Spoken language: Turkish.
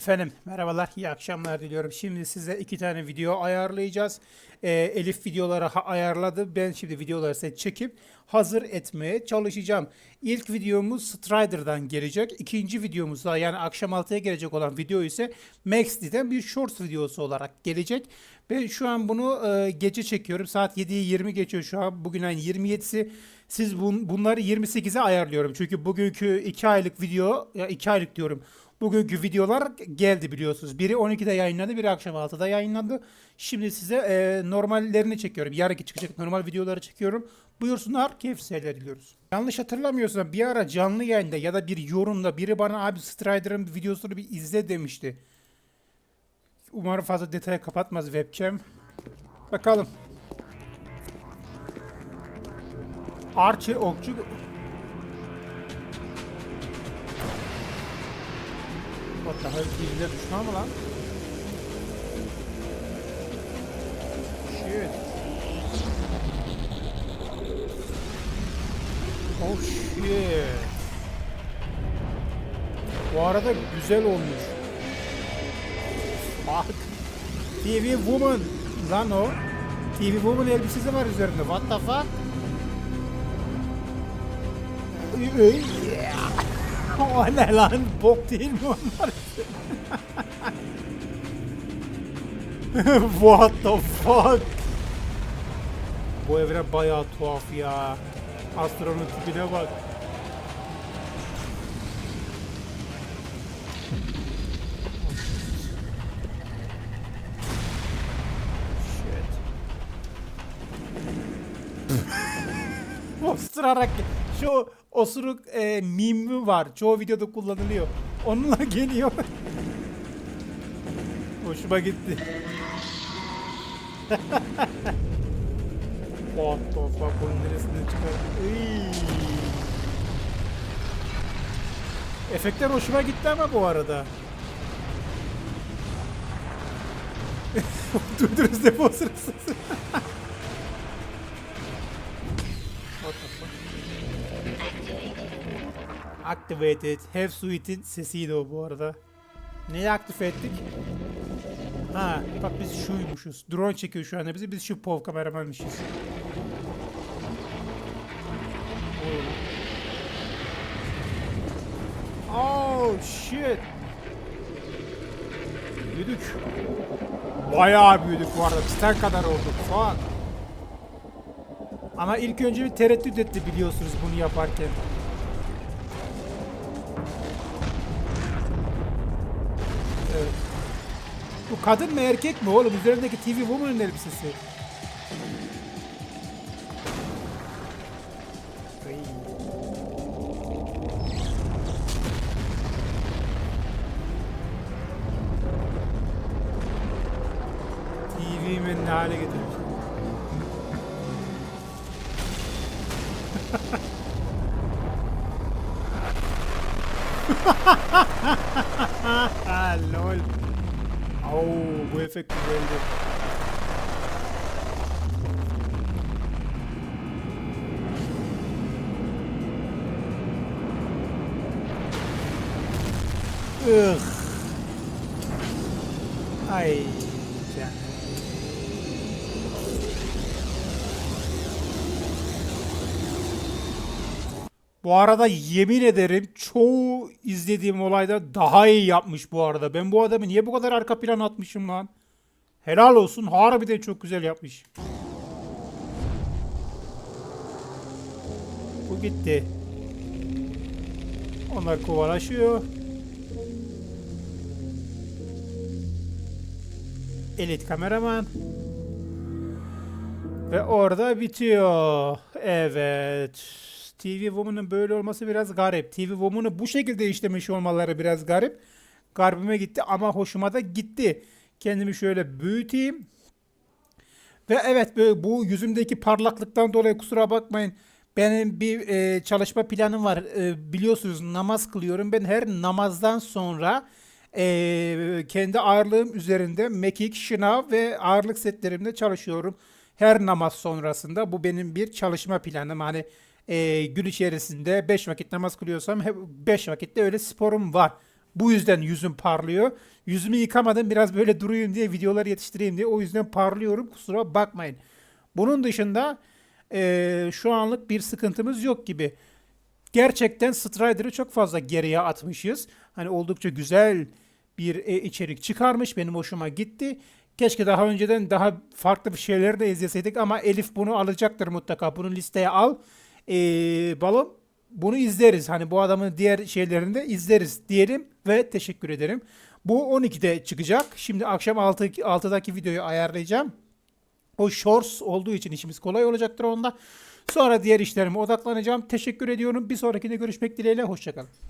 Efendim merhabalar, iyi akşamlar diliyorum. Şimdi size iki tane video ayarlayacağız. Ee, Elif videoları ayarladı. Ben şimdi videoları size çekip hazır etmeye çalışacağım. İlk videomuz Strider'dan gelecek. İkinci videomuz da yani akşam 6'ya gelecek olan video ise Max'den bir shorts videosu olarak gelecek. Ben şu an bunu e, gece çekiyorum. Saat 7'yi 20 geçiyor şu an. Bugün ayın 27'si. Siz bun, bunları 28'e ayarlıyorum. Çünkü bugünkü 2 aylık video, ya 2 aylık diyorum. Bugünkü videolar geldi biliyorsunuz. Biri 12'de yayınlandı, biri akşam 6'da yayınlandı. Şimdi size e, normallerini çekiyorum. Yarınki çıkacak normal videoları çekiyorum. Buyursunlar, keyif seyirler diliyoruz. Yanlış hatırlamıyorsam bir ara canlı yayında ya da bir yorumda biri bana abi Strider'ın videosunu bir izle demişti. Umarım fazla detaya kapatmaz webcam. Bakalım. Archer okçu Hell? Bizde düşman mı lan? Shit. Oh shit. Bu arada güzel olmuş. Bak. TV Woman lan o. TV Woman elbisesi var üzerinde. What the fuck? O ne lan? Bok değil mi onlar? What the fuck? Bu evren bayağı tuhaf ya. Astronun tipine bak. Osurarak şu osuruk e, mimi var. Çoğu videoda kullanılıyor. Onunla geliyor. Hoşuma gitti. What the fuck onun neresinden çıkar? Efektler hoşuma gitti ama bu arada. Duydunuz depo sırası. Activated. Have Suite'in sesiydi o bu arada. Neyi aktif ettik? Ha, bak biz şuymuşuz. Drone çekiyor şu anda bizi. Biz şu POV kameramanmışız. Oh shit. Büyüdük. Bayağı büyüdük bu arada. Titan kadar olduk. Fuck. Ama ilk önce bir tereddüt etti biliyorsunuz bunu yaparken. Bu kadın mı erkek mi oğlum? Üzerindeki TV Woman'ın elbisesi. Ay. TV'mi ne hale getirmiş. Lol. Oh, perfect render. Ugh. I. Bu arada yemin ederim çoğu izlediğim olayda daha iyi yapmış bu arada. Ben bu adamı niye bu kadar arka plan atmışım lan? Helal olsun. Harbiden çok güzel yapmış. Bu gitti. Onlar kovalaşıyor. Elit kameraman. Ve orada bitiyor. Evet. TV Woman'ın böyle olması biraz garip. TV Woman'ı bu şekilde işlemiş olmaları biraz garip. Garibime gitti ama hoşuma da gitti. Kendimi şöyle büyüteyim. Ve evet böyle bu yüzümdeki parlaklıktan dolayı kusura bakmayın. Benim bir e, çalışma planım var. E, biliyorsunuz namaz kılıyorum. Ben her namazdan sonra e, kendi ağırlığım üzerinde mekik, şınav ve ağırlık setlerimde çalışıyorum. Her namaz sonrasında bu benim bir çalışma planım. Hani e, gün içerisinde 5 vakit namaz kılıyorsam hep 5 vakitte öyle sporum var. Bu yüzden yüzüm parlıyor. Yüzümü yıkamadım biraz böyle duruyum diye videolar yetiştireyim diye. O yüzden parlıyorum kusura bakmayın. Bunun dışında eee, şu anlık bir sıkıntımız yok gibi. Gerçekten Strider'ı çok fazla geriye atmışız. Hani oldukça güzel bir e, içerik çıkarmış. Benim hoşuma gitti. Keşke daha önceden daha farklı bir şeyler de izleseydik ama Elif bunu alacaktır mutlaka. Bunu listeye al. Ee, balım bunu izleriz. Hani bu adamın diğer şeylerini de izleriz diyelim ve teşekkür ederim. Bu 12'de çıkacak. Şimdi akşam 6, 6'daki videoyu ayarlayacağım. O shorts olduğu için işimiz kolay olacaktır onda. Sonra diğer işlerime odaklanacağım. Teşekkür ediyorum. Bir sonrakinde görüşmek dileğiyle. Hoşçakalın.